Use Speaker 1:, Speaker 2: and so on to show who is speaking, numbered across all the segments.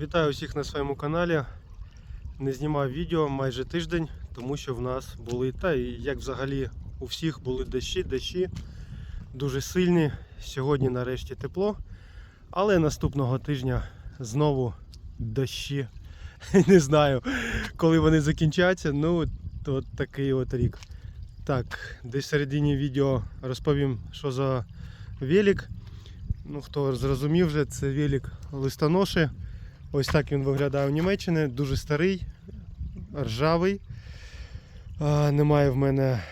Speaker 1: Вітаю всіх на своєму каналі. Не знімав відео майже тиждень, тому що в нас були, та і як взагалі у всіх були дощі, дощі дуже сильні. Сьогодні нарешті тепло, але наступного тижня знову дощі. Не знаю, коли вони закінчаться. Ну, то такий от рік. Так, десь в середині відео розповім, що за велик. Ну, хто зрозумів вже, це велик листоноші. Ось так він виглядає в Німеччині. Дуже старий, ржавий. А, немає в мене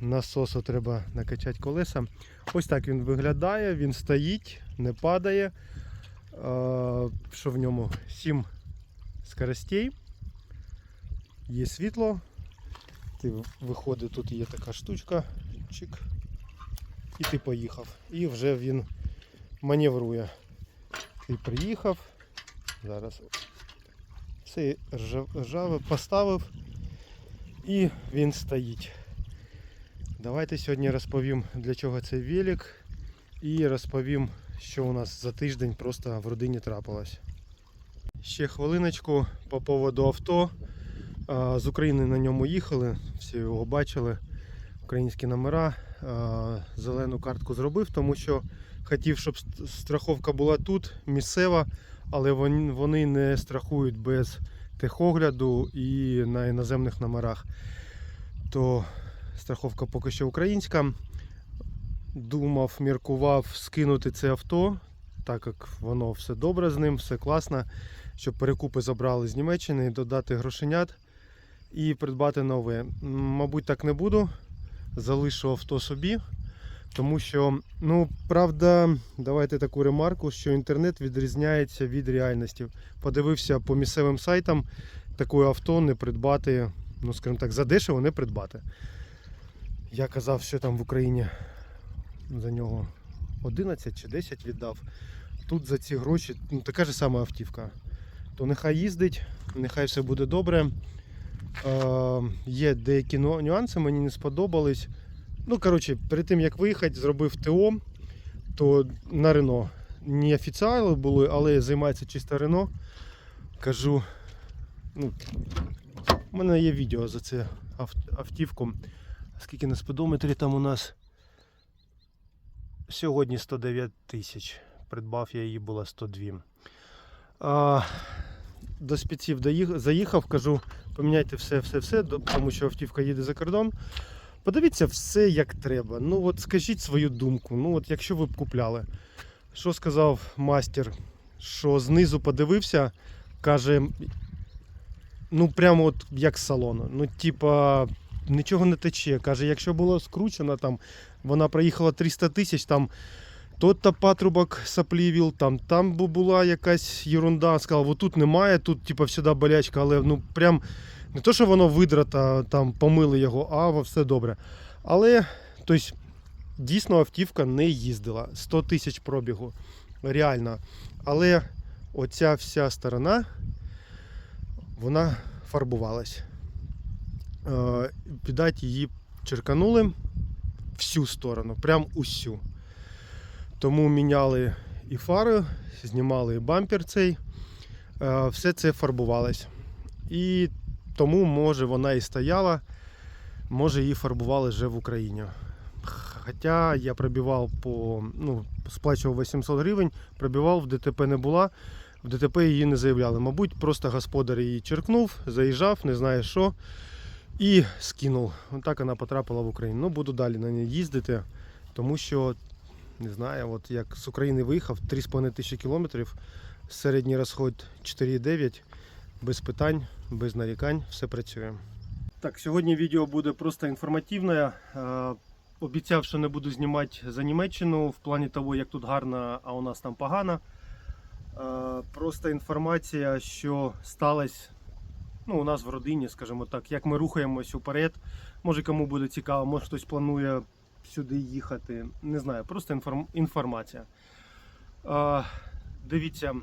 Speaker 1: насосу, треба накачати колеса. Ось так він виглядає, він стоїть, не падає. А, що в ньому? 7 скоростей. Є світло. Ти виходить, тут є така штучка. Чик. І ти поїхав. І вже він маневрує. Ти приїхав. Зараз все ржав- ржаве поставив і він стоїть. Давайте сьогодні розповім для чого цей велик і розповім, що у нас за тиждень просто в родині трапилось. Ще хвилиночку по поводу авто. З України на ньому їхали, всі його бачили. Українські номера. А, Зелену картку зробив, тому що хотів, щоб страховка була тут, місцева, але вони не страхують без техогляду і на іноземних номерах. То страховка поки що українська. Думав, міркував скинути це авто, так як воно все добре з ним, все класно, щоб перекупи забрали з Німеччини, додати грошенят і придбати нове. Мабуть, так не буду. Залишу авто собі. Тому що, ну, правда, давайте таку ремарку, що інтернет відрізняється від реальності. Подивився по місцевим сайтам, таке авто не придбати, ну, скажімо так, задешево не придбати. Я казав, що там в Україні за нього 11 чи 10 віддав. Тут за ці гроші ну, така ж сама автівка. То нехай їздить, нехай все буде добре. Е, є деякі нюанси, мені не сподобались. Ну, коротше, перед тим як виїхати, зробив ТО, то на Рено. Не офіціали були, але займається чисто Рено. Кажу, ну, у мене є відео за це автівку. Скільки на спидометрі там у нас? Сьогодні 109 тисяч. Придбав я її було 102. А, до спеців заїхав, кажу, поміняйте все, все, все, тому що автівка їде за кордон. Подивіться все як треба. Ну от скажіть свою думку. Ну от якщо ви б купляли. Що сказав мастер? Що знизу подивився, каже, ну прямо от як з салону. Ну, типа, нічого не тече. Каже, якщо було скручено, там вона проїхала 300 тисяч, там тот-то патрубок соплівіл, там, там була якась ерунда. Сказав, отут немає, тут типа всюди болячка, але ну прям не то, що воно видрата, там помили його, а все добре. Але тобто, дійсно автівка не їздила. 100 тисяч пробігу. Реально. Але оця вся сторона, вона фарбувалась. Е, Підать її черканули всю сторону, прям усю. Тому міняли і фари, знімали і бампер цей. Е, Все це фарбувалось. І тому, може, вона і стояла, може її фарбували вже в Україні. Хоча я пробивав по, ну, сплачував 800 гривень, пробивав, в ДТП не була, в ДТП її не заявляли. Мабуть, просто господар її черкнув, заїжджав, не знає що, і скинув. Отак вона потрапила в Україну. Ну, буду далі на ній їздити, тому що, не знаю, от як з України виїхав, 3,5 тисячі кілометрів, середній розход 4,9, без питань, без нарікань, все працює. Так, сьогодні відео буде просто інформативне. Е, Обіцяв, що не буду знімати за Німеччину в плані того, як тут гарно, а у нас там погано. Е, Просто інформація, що сталося ну, у нас в родині, скажімо так, як ми рухаємось уперед. Може кому буде цікаво, може хтось планує сюди їхати. Не знаю, просто інформ... інформація. Е, Дивіться,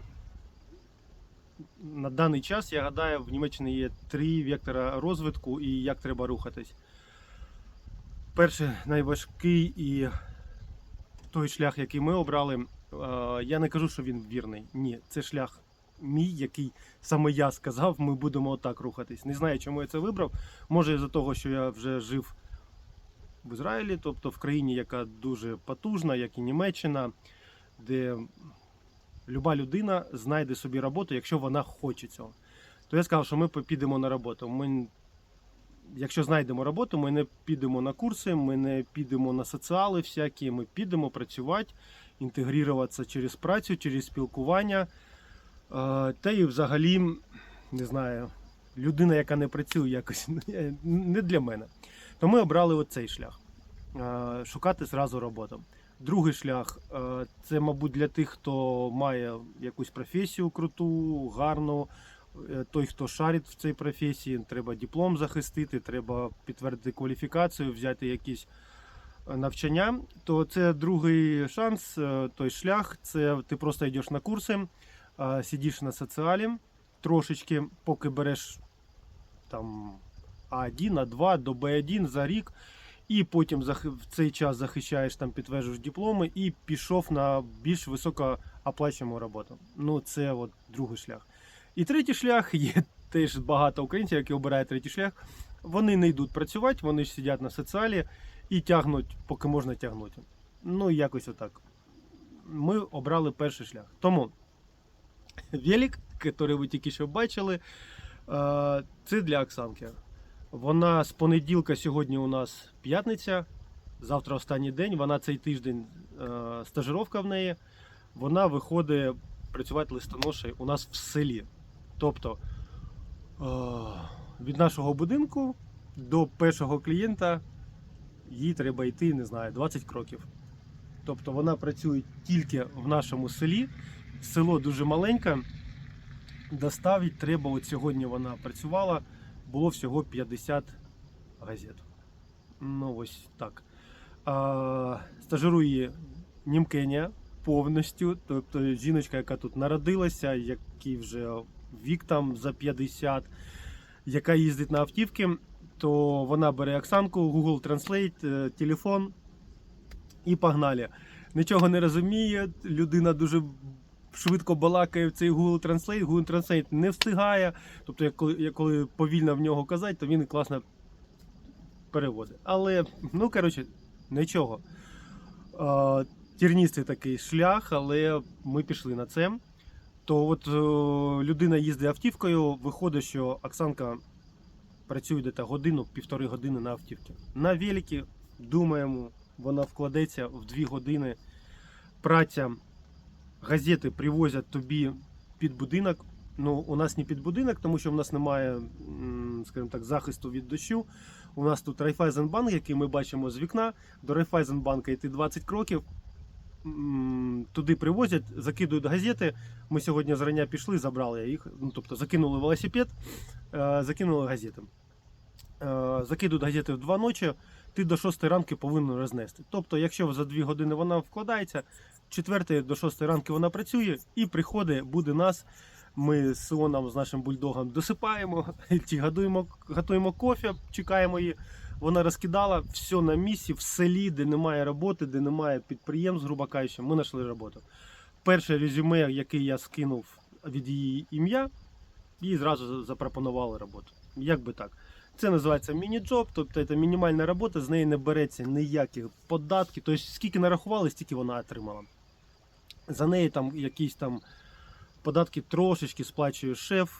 Speaker 1: на даний час, я гадаю, в Німеччині є три вектора розвитку і як треба рухатись. Перший найважкий і той шлях, який ми обрали, я не кажу, що він вірний. Ні, це шлях мій, який саме я сказав, ми будемо отак рухатись. Не знаю, чому я це вибрав. Може, із-за того, що я вже жив в Ізраїлі, тобто в країні, яка дуже потужна, як і Німеччина, де люба людина знайде собі роботу, якщо вона хоче цього. То я сказав, що ми підемо на роботу. Ми, якщо знайдемо роботу, ми не підемо на курси, ми не підемо на соціали всякі, ми підемо працювати, інтегруватися через працю, через спілкування. Та і взагалі, не знаю, людина, яка не працює, якось не для мене. То ми обрали оцей шлях е, шукати зразу роботу. Другий шлях е, це, мабуть, для тих, хто має якусь професію круту, гарну. Е, Той, хто шарить в цій професії, треба диплом захистити, треба підтвердити кваліфікацію, взяти якісь навчання. То це другий шанс, той шлях. Це ти просто йдеш на курси, сидиш на соціалі трошечки, поки береш там А1, А2 до Б1 за рік. І потім в цей час захищаєш там, підтверджуєш дипломи і пішов на більш високооплачувану роботу. Ну, це от другий шлях. І третій шлях є теж багато українців, які обирають третій шлях. Вони не йдуть працювати, вони ж сидять на соціалі і тягнуть, поки можна тягнути. Ну, якось отак. Ми обрали перший шлях. Тому велик, який ви тільки що бачили, е, це для Оксанки. Вона з понеділка сьогодні у нас п'ятниця, завтра останній день. Вона цей тиждень е, стажировка в неї. Вона виходить працювати листоношею у нас в селі. Тобто е, від нашого будинку до першого клієнта їй треба йти, не знаю, 20 кроків. Тобто вона працює тільки в нашому селі. Село дуже маленьке. Доставить треба, от сьогодні вона працювала, було всього 50 газет. Ну, ось так. А, стажирує Німкеня повністю. Тобто жіночка, яка тут народилася, який вже вік там за 50, яка їздить на автівки, то вона бере Оксанку, Google Translate, е, телефон і погнали. Нічого не розуміє, людина дуже швидко балакає в цей Google Translate, Google Translate не встигає. Тобто, як коли, як коли повільно в нього казати, то він класно переводить. Але, ну коротше, нічого. Терністий такий шлях, але ми пішли на це. То от е, людина їздить автівкою, виходить, що Оксанка працює десь годину, півтори години на автівці. На великі, думаємо, вона вкладеться в дві години. Праця, газети привозять тобі під будинок. Ну, у нас не під будинок, тому що в нас немає, скажімо так, захисту від дощу. У нас тут Райфайзенбанк, який ми бачимо з вікна. До Райфайзенбанка йти 20 кроків. Туди привозять, закидують газети. Ми сьогодні зрання пішли, забрали їх. Ну, тобто закинули велосипед, е, закинули газети. Е, Закидують газети в два ночі, ти до 6 ранку повинен рознести. Тобто, якщо за 2 години вона вкладається, 4 до 6 ранку вона працює і приходить, буде нас. Ми з Сионом, з нашим бульдогом досипаємо, ті готуємо, готуємо кофе, чекаємо її. Вона розкидала все на місці, в селі, де немає роботи, де немає підприємств, грубо кажучи, ми знайшли роботу. Перше резюме, яке я скинув від її ім'я, їй зразу запропонували роботу. Як би так. Це називається міні-джоб, тобто це мінімальна робота, з неї не береться ніяких податків. Тобто скільки нарахували, стільки вона отримала. За неї там якісь там податки трошечки сплачує шеф.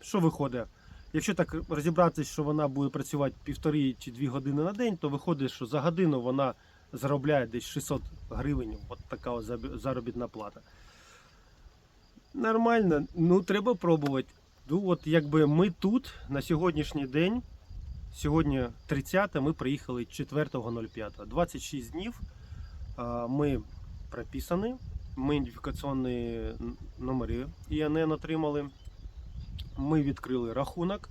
Speaker 1: Що виходить? Якщо так розібратися, що вона буде працювати півтори чи дві години на день, то виходить, що за годину вона заробляє десь 600 гривень. От така заробітна плата. Нормально, ну треба пробувати. Ну, от якби ми тут на сьогоднішній день, сьогодні 30, ми приїхали 4.05. 26 днів ми прописані, ми ідентифікаційні номери ІНН отримали. Ми відкрили рахунок.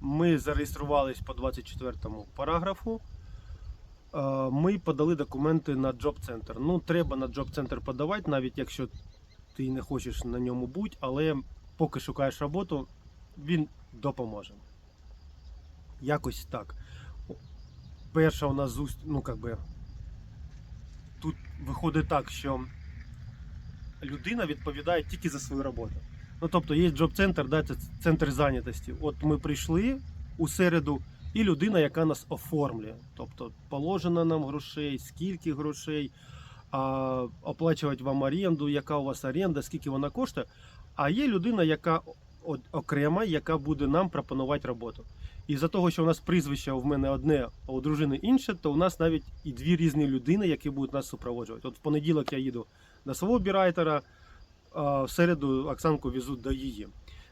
Speaker 1: Ми зареєструвались по 24 параграфу. Ми подали документи на Job Center. Ну, треба на Job Center подавати, навіть якщо ти не хочеш на ньому бути, але поки шукаєш роботу, він допоможе. Якось так. Перша у нас зустріч, ну як би, тут виходить так, що людина відповідає тільки за свою роботу. Ну тобто є джоб-центр, да, це центр зайнятості. От ми прийшли у середу, і людина, яка нас оформлює. Тобто положено нам грошей, скільки грошей, а, оплачувати вам оренду, яка у вас оренда, скільки вона коштує. А є людина, яка окрема, яка буде нам пропонувати роботу. І за того, що у нас прізвище в мене одне, а у дружини інше, то у нас навіть і дві різні людини, які будуть нас супроводжувати. От в понеділок я їду до свого бірайтера, а в середу Оксанку везуть до її.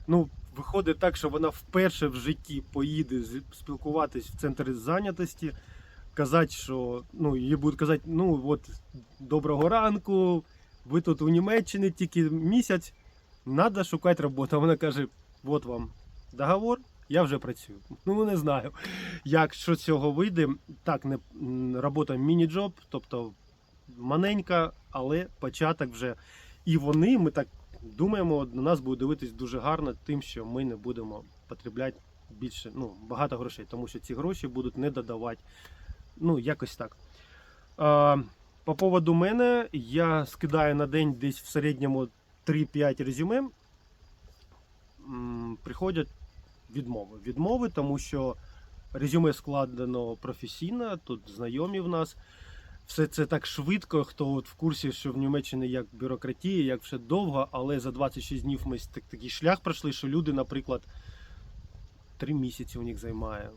Speaker 1: Ну, виходить так, що вона вперше в житті поїде спілкуватись в центр зайнятості, казати, що ну, їй будуть казати, ну от доброго ранку, ви тут у Німеччині тільки місяць, треба шукати роботу. А вона каже: от вам договор, я вже працюю. Ну, не знаю, як що з цього вийде. Так, не робота міні-джоб, тобто маленька, але початок вже. І вони, ми так думаємо, на нас будуть дивитись дуже гарно, тим, що ми не будемо потребляти більше, ну, багато грошей, тому що ці гроші будуть не додавати. Ну, якось так. По поводу мене, я скидаю на день десь в середньому 3-5 резюме. Приходять відмови. Відмови, тому що резюме складено професійно, тут знайомі в нас. Все це так швидко, хто от в курсі, що в Німеччині як бюрократія, як все довго, але за 26 днів ми так, такий шлях пройшли, що люди, наприклад, 3 місяці у них займає.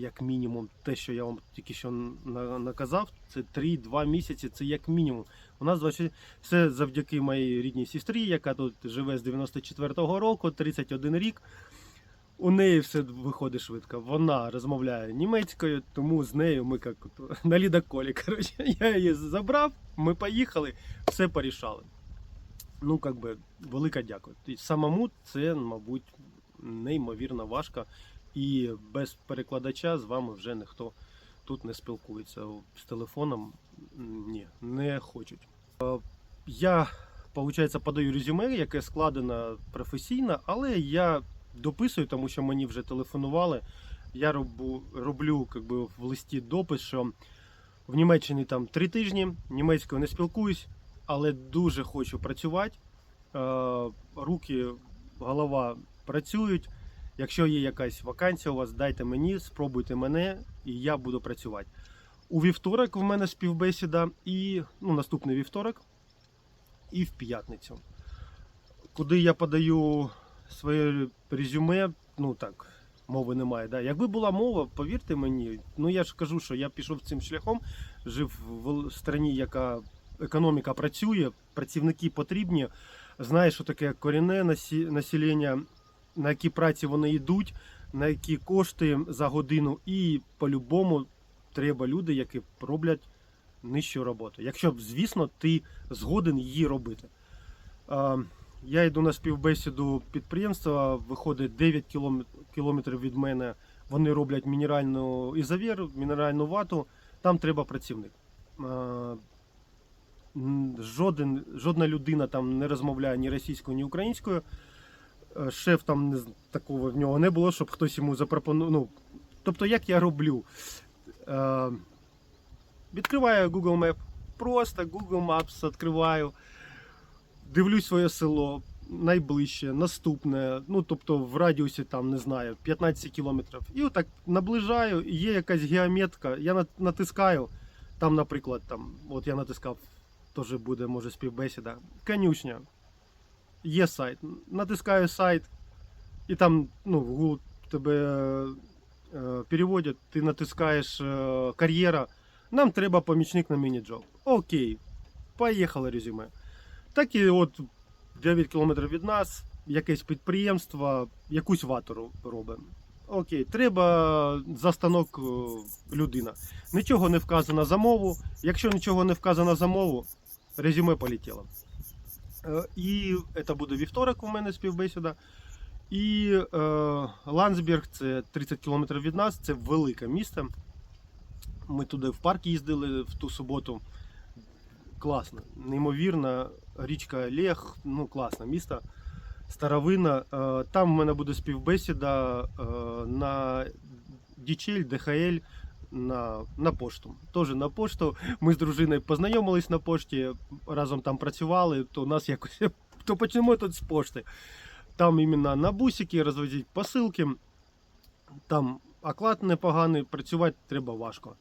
Speaker 1: Як мінімум, те, що я вам тільки що наказав, це 3-2 місяці, це як мінімум. У нас все завдяки моїй рідній сестрі, яка тут живе з 94-го року, 31 рік. У неї все виходить швидко. Вона розмовляє німецькою, тому з нею ми як на лідоколі. Коротше, я її забрав, ми поїхали, все порішали. Ну, як би, велика дякую. Самому це, мабуть, неймовірно важко. І без перекладача з вами вже ніхто тут не спілкується. З телефоном ні, не хочуть. Я, виходить, подаю резюме, яке складено професійно, але я дописую, тому що мені вже телефонували. Я роблю, роблю би, в листі допис, що в Німеччині там три тижні, німецькою не спілкуюсь, але дуже хочу працювати. Руки, голова працюють. Якщо є якась вакансія у вас, дайте мені, спробуйте мене, і я буду працювати. У вівторок в мене співбесіда, і ну, наступний вівторок, і в п'ятницю. Куди я подаю своє резюме, ну так, мови немає. Да? Якби була мова, повірте мені, ну я ж кажу, що я пішов цим шляхом, жив в країні, яка економіка працює, працівники потрібні, знає, що таке корінне населення, на які праці вони йдуть, на які кошти за годину, і по-любому треба люди, які роблять нижчу роботу. Якщо, звісно, ти згоден її робити. Я йду на співбесіду підприємства, виходить 9 кілометрів від мене. Вони роблять мінеральну ізовір, мінеральну вату. Там треба працівник. Жоден, жодна людина там не розмовляє ні російською, ні українською. Е, Шеф там не такого в нього не було, щоб хтось йому запропонував. Ну, тобто, як я роблю? Е, Відкриваю Google Map. Просто Google Maps відкриваю дивлюсь своє село найближче, наступне, ну тобто в радіусі там не знаю, 15 кілометрів. І отак наближаю, і є якась геометка, я натискаю. Там, наприклад, там, от я натискав, теж буде, може, співбесіда. Конюшня. Є сайт. Натискаю сайт, і там, ну, в Google тебе е, переводять, ти натискаєш е, кар'єра. Нам треба помічник на міні-джоб. Окей, поїхали резюме. Так і от 9 кілометрів від нас, якесь підприємство, якусь вату робимо. Окей, треба за станок е, людина. Нічого не вказано за мову. Якщо нічого не вказано за мову, резюме полетіло. Е, І це буде вівторок у мене співбесіда. І е, Ландсберг це 30 кілометрів від нас, це велике місто. Ми туди в парк їздили в ту суботу класно, неймовірна річка Лех, ну класне місто. Старовина. Е, Там в мене буде співбесіда е, на DHL, DHL, на, на пошту. Теж на пошту. Ми з дружиною познайомились на пошті, разом там працювали, то нас якось. То почнемо тут з пошти. Там іменно на бусики розвозять посилки. Там оклад непоганий, працювати треба важко.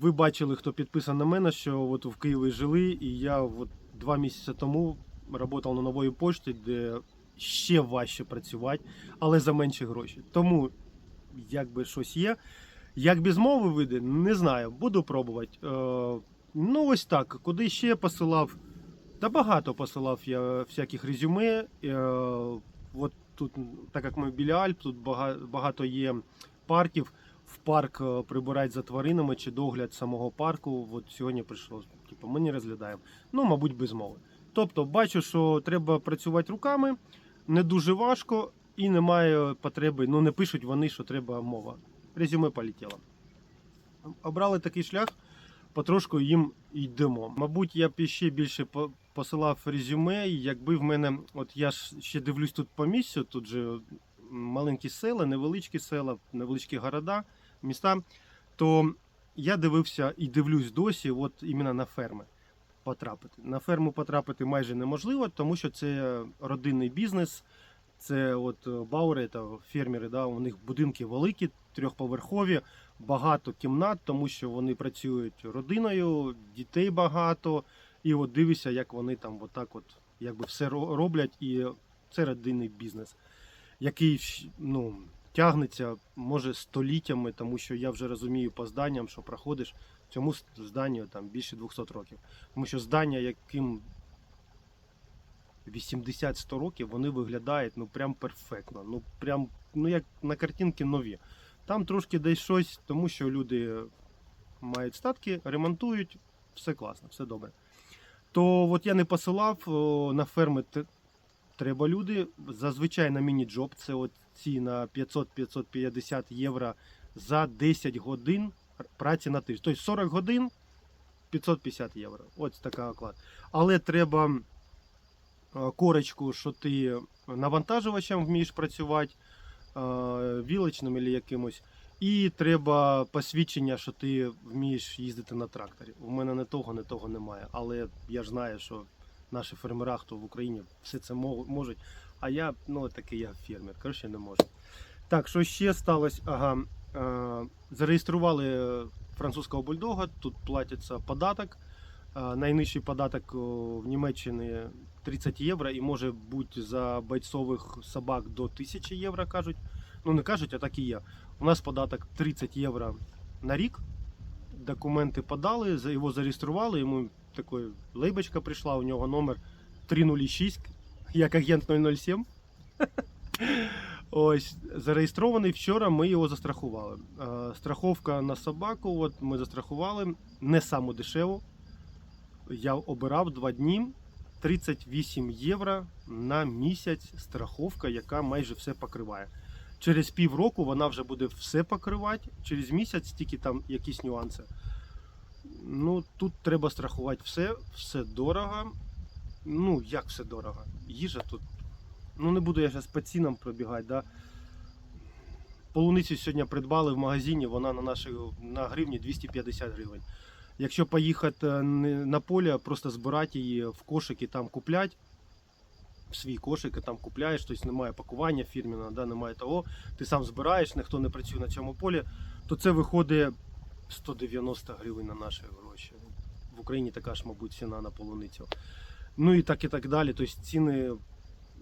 Speaker 1: Ви бачили, хто підписаний на мене, що от в Києві жили, і я от два місяці тому працював на нової пошті, де ще важче працювати, але за менші гроші. Тому, якби щось є. Як без мови вийде, не знаю, буду пробувати. Е, ну, ось так. Куди ще посилав? Та багато посилав я всяких резюме. Е, от тут, так як ми біля Альп, тут багато є парків. В парк е, прибирають за тваринами чи догляд самого парку. От сьогодні прийшло, типу, ми не розглядаємо. Ну, мабуть, без мови. Тобто, бачу, що треба працювати руками, не дуже важко і немає потреби. Ну, не пишуть вони, що треба мова. Резюме полетіло. Обрали такий шлях, потрошку їм йдемо. Мабуть, я б ще більше посилав резюме, якби в мене, от я ж ще дивлюсь тут по місцю, тут же маленькі села, невеличкі села, невеличкі города, міста, то я дивився і дивлюсь досі, от іменно на ферми потрапити. На ферму потрапити майже неможливо, тому що це родинний бізнес. Це от е, баури та фермери, да, у них будинки великі, трьохповерхові, багато кімнат, тому що вони працюють родиною, дітей багато. І от дивишся, як вони там отак от, якби все роблять, і це родинний бізнес, який ну, тягнеться може століттями, тому що я вже розумію по зданням, що проходиш цьому зданню там більше 200 років. Тому що здання, яким 80-100 років, вони виглядають ну прям перфектно. Ну прям ну як на картинки нові. Там трошки десь щось, тому що люди мають статки, ремонтують, все класно, все добре. То от я не посилав на ферми треба люди. Зазвичай на міні-джоб, це от ці на 500-550 євро за 10 годин праці на тиждень. Тобто 40 годин 550 євро. Ось така оклад. Але треба корочку, що ти навантажувачем вмієш працювати, е, вілочним або якимось. І треба посвідчення, що ти вмієш їздити на тракторі. У мене не того, не того немає. Але я ж знаю, що наші фермера, хто в Україні, все це можуть. А я, ну, такий я фермер, коротше, не можу. Так, що ще сталося? Ага, е, зареєстрували е, французького бульдога, тут платиться податок. Е, Найнижчий податок в Німеччині 30 євро і може бути за бойцових собак до 1000 євро, кажуть. Ну не кажуть, а так і є. У нас податок 30 євро на рік. Документи подали, його зареєстрували. Йому така лейбочка прийшла, у нього номер 306, як агент 007. Ось зареєстрований вчора. Ми його застрахували. Страховка на собаку. От ми застрахували не саму дешеву. Я обирав два дні. 38 євро на місяць страховка, яка майже все покриває. Через півроку вона вже буде все покривати, через місяць тільки там якісь нюанси. Ну, тут треба страхувати все, все дорого. Ну, як все дорого? Їжа тут. Ну, не буду я зараз по цінам пробігати, да. Полуницю сьогодні придбали в магазині, вона на нашій на гривні 250 гривень. Якщо поїхати е, на поле, просто збирати її в кошик і там купляти, в свій кошик і там купляєш, тобто немає пакування фірміного, да, немає того, ти сам збираєш, ніхто не працює на цьому полі, то це виходить 190 гривень на наші гроші. В Україні така ж, мабуть, ціна на полуницю. Ну і так і так далі. Тобто ціни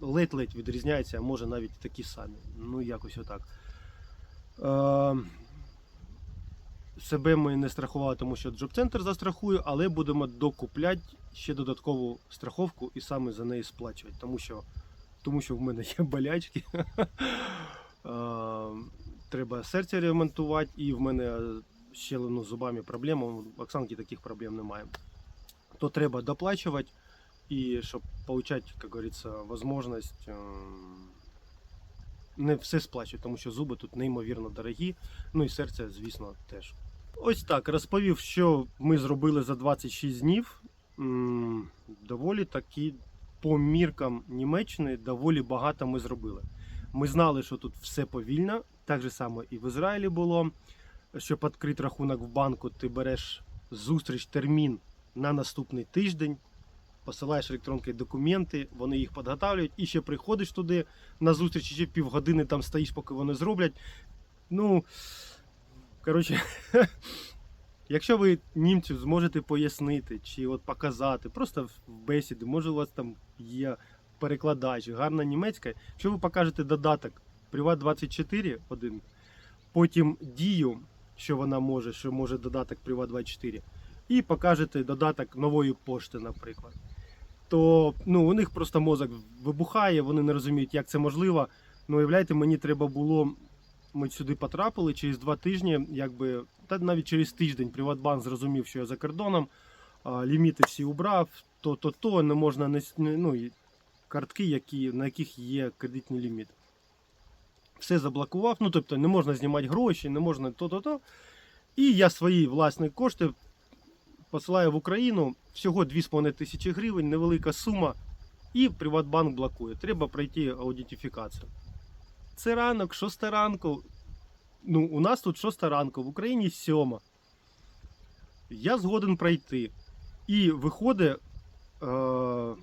Speaker 1: ледь-ледь відрізняються, а може навіть такі самі. Ну, якось отак. Себе ми не страхували, тому що джоб-центр застрахує, але будемо докупляти ще додаткову страховку і саме за неї сплачувати, тому що, тому що в мене є болячки. Е, Треба серце ремонтувати, і в мене ще ну, зубами проблема. У Оксанки таких проблем немає. То треба доплачувати, і щоб отримати, як говориться, можливість ем, не все сплачувати, тому що зуби тут неймовірно дорогі. Ну і серце, звісно, теж. Ось так розповів, що ми зробили за 26 днів. Доволі таки по міркам Німеччини доволі багато ми зробили. Ми знали, що тут все повільно, так же само і в Ізраїлі було. щоб відкрити рахунок в банку, ти береш зустріч, термін на наступний тиждень, посилаєш електронки документи, вони їх підготовлюють, і ще приходиш туди на зустріч, ще півгодини там стоїш, поки вони зроблять. Ну, коротше, якщо ви німцю зможете пояснити чи от показати, просто в бесіді, може у вас там є перекладач, гарна німецька, якщо ви покажете додаток Privat 24 один, потім дію, що вона може, що може додаток Privat 24, і покажете додаток нової пошти, наприклад. То ну, у них просто мозок вибухає, вони не розуміють, як це можливо. Ну, уявляєте, мені треба було. Ми сюди потрапили через два тижні, якби, та навіть через тиждень Приватбанк зрозумів, що я за кордоном, ліміти всі убрав, то, то, то не можна не, ну, картки, які, на яких є кредитний ліміт. Все заблокував, ну тобто не можна знімати гроші, не можна то-то-то. І я свої власні кошти посилаю в Україну всього 2,5 тисячі гривень, невелика сума, і Приватбанк блокує. Треба пройти аудентифікацію. Це ранок, 6 ранку. Ну, у нас тут 6 ранку, в Україні 7. Я згоден пройти. І виходить, е,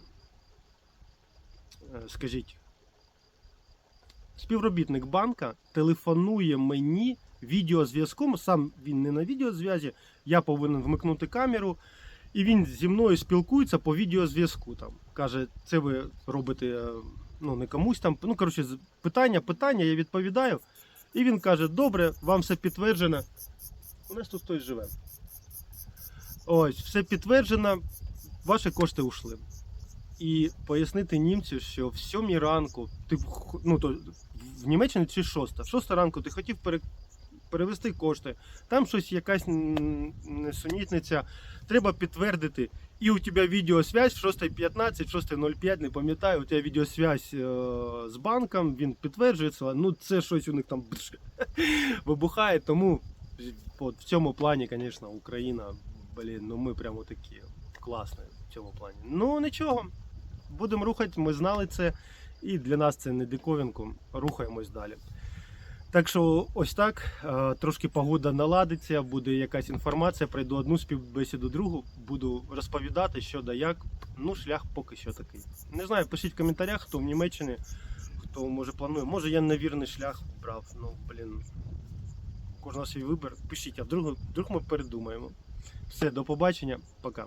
Speaker 1: скажіть, співробітник банка телефонує мені відеозв'язком. Сам він не на відеозв'язі, я повинен вмикнути камеру. І він зі мною спілкується по відеозв'язку. Там каже, це ви робите е, ну, не комусь там. Ну, коротше, питання, питання, я відповідаю. І він каже: добре, вам все підтверджено. У нас тут хтось живе. Ось, все підтверджено, ваші кошти ушли. І пояснити німцю, що в сьомій ранку, ти ну, то, в Німеччині чи шоста. В шоста ранку ти хотів пере, перевести кошти, там щось якась м, несунітниця, треба підтвердити. І у тебе відеосвязь в 6.15, 6.05, не пам'ятаю, у тебе відеосвязь е, з банком, він підтверджується, ну це щось у них там вибухає, тому от, в цьому плані, звісно, Україна, блін, ну ми прямо такі класні в цьому плані. Ну нічого, будемо рухати, ми знали це, і для нас це не диковинку, рухаємось далі. Так що ось так. е, Трошки погода наладиться, буде якась інформація, пройду одну співбесіду другу, буду розповідати, що да як. Ну, шлях поки що такий. Не знаю, пишіть в коментарях, хто в Німеччині, хто може планує. Може я невірний шлях брав. Ну, блін. Кожного свій вибір. Пишіть, а вдруг, вдруг ми передумаємо. Все, до побачення, пока.